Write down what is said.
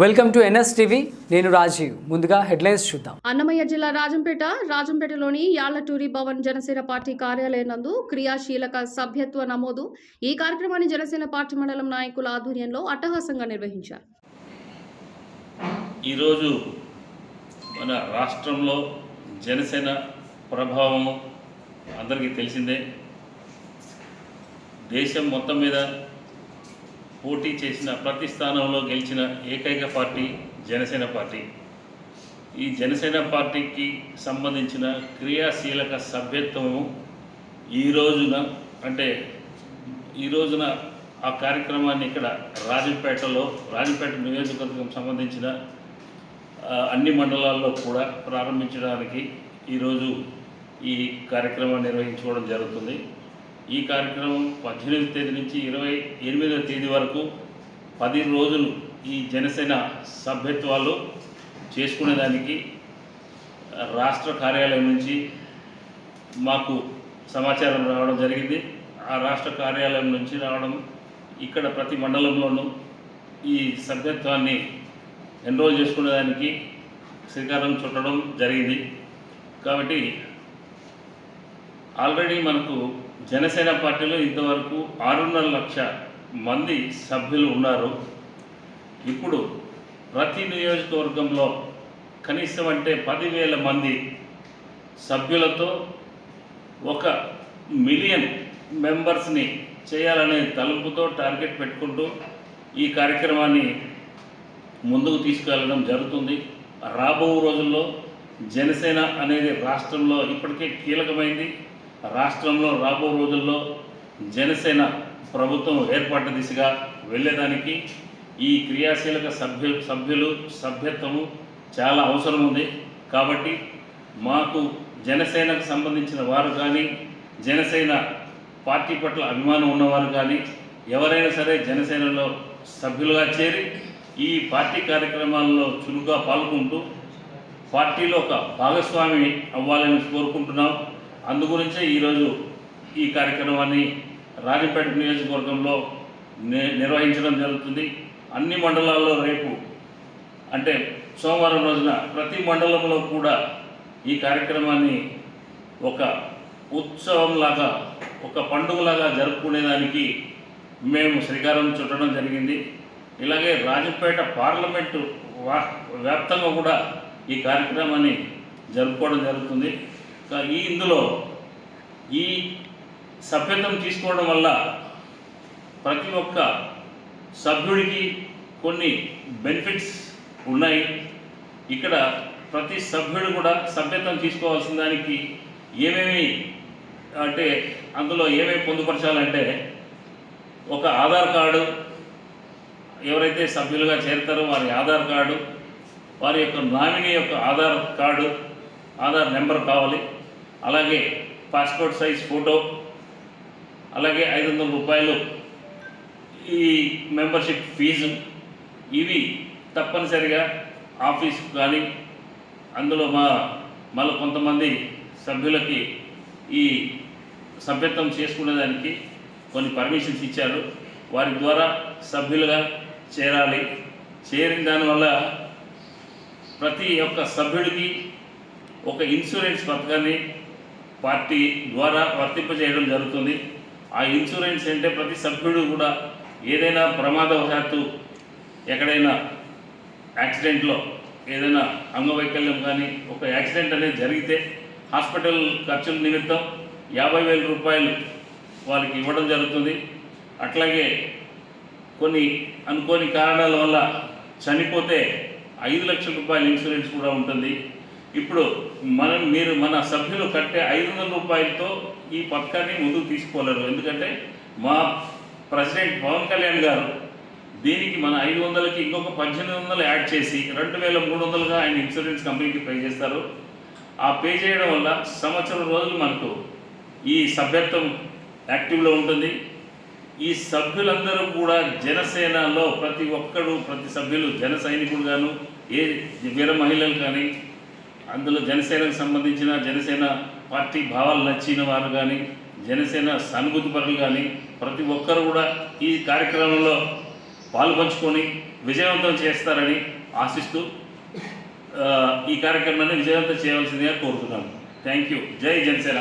Welcome to NS TV. నేను రాజీవ్. ముందుగా headlines చూద్దాం. అన్నమయ్య జిల్లా రాజంపేట రాజంపేటలోని యాళ్ళటూరి భవన్ జనసేన పార్టీ కార్యాలయం నందు క్రియాశీలక సభ్యత్వ నమోదు ఈ కార్యక్రమాన్ని జనసేన పార్టీ మండలం నాయకుల ఆధ్వర్యంలో అట్టహాసంగా నిర్వహించారు. ఈరోజు మన రాష్ట్రంలో జనసేన ప్రభావము అందరికీ తెలిసిందే. దేశం మొత్తం మీద పోటీ చేసిన ప్రతి స్థానంలో గెలిచిన ఏకైక పార్టీ జనసేన పార్టీ. ఈ జనసేన పార్టీకి సంబంధించిన క్రియాశీలక సభ్యత్వము ఈ రోజున అంటే ఈ రోజున ఆ కార్యక్రమాన్ని ఇక్కడ రాజంపేటలో రాజంపేట నియోజకవర్గం సంబంధించిన అన్ని మండలాల్లో కూడా ప్రారంభించడానికి ఈరోజు ఈ కార్యక్రమాన్ని నిర్వహించుకోవడం జరుగుతుంది. ఈ కార్యక్రమం పద్దెనిమిది తేదీ నుంచి ఇరవై ఎనిమిదవ తేదీ వరకు పది రోజులు ఈ జనసేన సభ్యత్వాలు చేసుకునేదానికి రాష్ట్ర కార్యాలయం నుంచి మాకు సమాచారం రావడం జరిగింది. ఆ రాష్ట్ర కార్యాలయం నుంచి రావడం ఇక్కడ ప్రతి మండలంలోనూ ఈ సభ్యత్వాన్ని ఎన్రోల్ చేసుకునేదానికి శ్రీకారం చుట్టడం జరిగింది. కాబట్టి ఆల్రెడీ మనకు జనసేన పార్టీలో ఇంతవరకు ఆరున్నర లక్ష మంది సభ్యులు ఉన్నారు. ఇప్పుడు ప్రతి నియోజకవర్గంలో కనీసం అంటే పదివేల మంది సభ్యులతో ఒక మిలియన్ మెంబర్స్ని చేయాలనే తలుపుతో టార్గెట్ పెట్టుకుంటూ ఈ కార్యక్రమాన్ని ముందుకు తీసుకెళ్ళడం జరుగుతుంది. రాబో రోజుల్లో జనసేన అనేది రాష్ట్రంలో ఇప్పటికే కీలకమైంది. రాష్ట్రంలో రాబో రోజుల్లో జనసేన ప్రభుత్వం ఏర్పాటు దిశగా వెళ్ళేదానికి ఈ క్రియాశీలక సభ్యు సభ్యులు సభ్యత్వము చాలా అవసరం ఉంది కాబట్టి మాకు జనసేనకు సంబంధించిన వారు కానీ జనసేన పార్టీ పట్ల అభిమానం ఉన్నవారు కానీ ఎవరైనా సరే జనసేనలో సభ్యులుగా చేరి ఈ పార్టీ కార్యక్రమాల్లో చురుగ్గా పాల్గొంటూ పార్టీలో ఒక భాగస్వామి అవ్వాలని కోరుకుంటున్నాం. అందుగురించే ఈరోజు ఈ కార్యక్రమాన్ని రాజపేట నియోజకవర్గంలో నిర్వహించడం జరుగుతుంది. అన్ని మండలాల్లో రేపు అంటే సోమవారం రోజున ప్రతి మండలంలో కూడా ఈ కార్యక్రమాన్ని ఒక ఉత్సవంలాగా ఒక పండుగలాగా జరుపుకునేదానికి మేము శ్రీకారం చుట్టడం జరిగింది. ఇలాగే రాజపేట పార్లమెంటు వ్యాప్తంగా కూడా ఈ కార్యక్రమాన్ని జరుపుకోవడం జరుగుతుంది. ఈ ఇందులో ఈ సభ్యత్వం తీసుకోవడం వల్ల ప్రతి ఒక్క సభ్యుడికి కొన్ని బెనిఫిట్స్ ఉన్నాయి. ఇక్కడ ప్రతి సభ్యుడు కూడా సభ్యత్వం తీసుకోవాల్సిన దానికి ఏమేమి అంటే అందులో ఏమేమి పొందుపరచాలంటే ఒక ఆధార్ కార్డు ఎవరైతే సభ్యులుగా చేరుతారో వారి ఆధార్ కార్డు వారి యొక్క నామినీ యొక్క ఆధార్ కార్డు ఆధార్ నెంబర్ కావాలి. అలాగే పాస్పోర్ట్ సైజ్ ఫోటో అలాగే ఐదు వందల రూపాయలు ఈ మెంబర్షిప్ ఫీజు. ఇవి తప్పనిసరిగా ఆఫీస్ కానీ అందులో మా మళ్ళీ కొంతమంది సభ్యులకి ఈ సభ్యత్వం చేసుకునేదానికి కొన్ని పర్మిషన్స్ ఇచ్చారు. వారి ద్వారా సభ్యులుగా చేరాలి. చేరిన దానివల్ల ప్రతి ఒక్క సభ్యుడికి ఒక ఇన్సూరెన్స్ పథకాన్ని పార్టీ ద్వారా వర్తింపజేయడం జరుగుతుంది. ఆ ఇన్సూరెన్స్ అంటే ప్రతి సభ్యుడు కూడా ఏదైనా ప్రమాదవశాత్తు ఎక్కడైనా యాక్సిడెంట్లో ఏదైనా అంగవైకల్యం కానీ ఒక యాక్సిడెంట్ అనేది జరిగితే హాస్పిటల్ ఖర్చుల నిమిత్తం యాభై వేల రూపాయలు వాళ్ళకి ఇవ్వడం జరుగుతుంది. అట్లాగే కొన్ని అనుకోని కారణాల వల్ల చనిపోతే ఐదు లక్షల రూపాయల ఇన్సూరెన్స్ కూడా ఉంటుంది. ఇప్పుడు మనం మీరు మన సభ్యులు కట్టే ఐదు వందల రూపాయలతో ఈ పథకాన్ని ముందుకు తీసుకోలేరు. ఎందుకంటే మా ప్రెసిడెంట్ పవన్ కళ్యాణ్ గారు దీనికి మన ఐదు వందలకి ఇంకొక పద్దెనిమిది వందలు యాడ్ చేసి రెండు వేల మూడు వందలుగా ఆయన ఇన్సూరెన్స్ కంపెనీకి పే చేస్తారు. ఆ పే చేయడం వల్ల సంవత్సరం రోజులు మనకు ఈ సభ్యత్వం యాక్టివ్లో ఉంటుంది. ఈ సభ్యులందరూ కూడా జనసేనలో ప్రతి ఒక్కడు ప్రతి సభ్యులు జన సైనికుడుగాను ఏ వీర మహిళలు కానీ అందులో జనసేనకు సంబంధించిన జనసేన పార్టీ భావాలు నచ్చిన వారు కానీ జనసేన సానుభూతి పరులు కానీ ప్రతి ఒక్కరు కూడా ఈ కార్యక్రమంలో పాల్పంచుకొని విజయవంతం చేస్తారని ఆశిస్తూ ఈ కార్యక్రమాన్ని విజయవంతం చేయవలసిందిగా కోరుతున్నాను. థ్యాంక్ యూ జై జనసేన.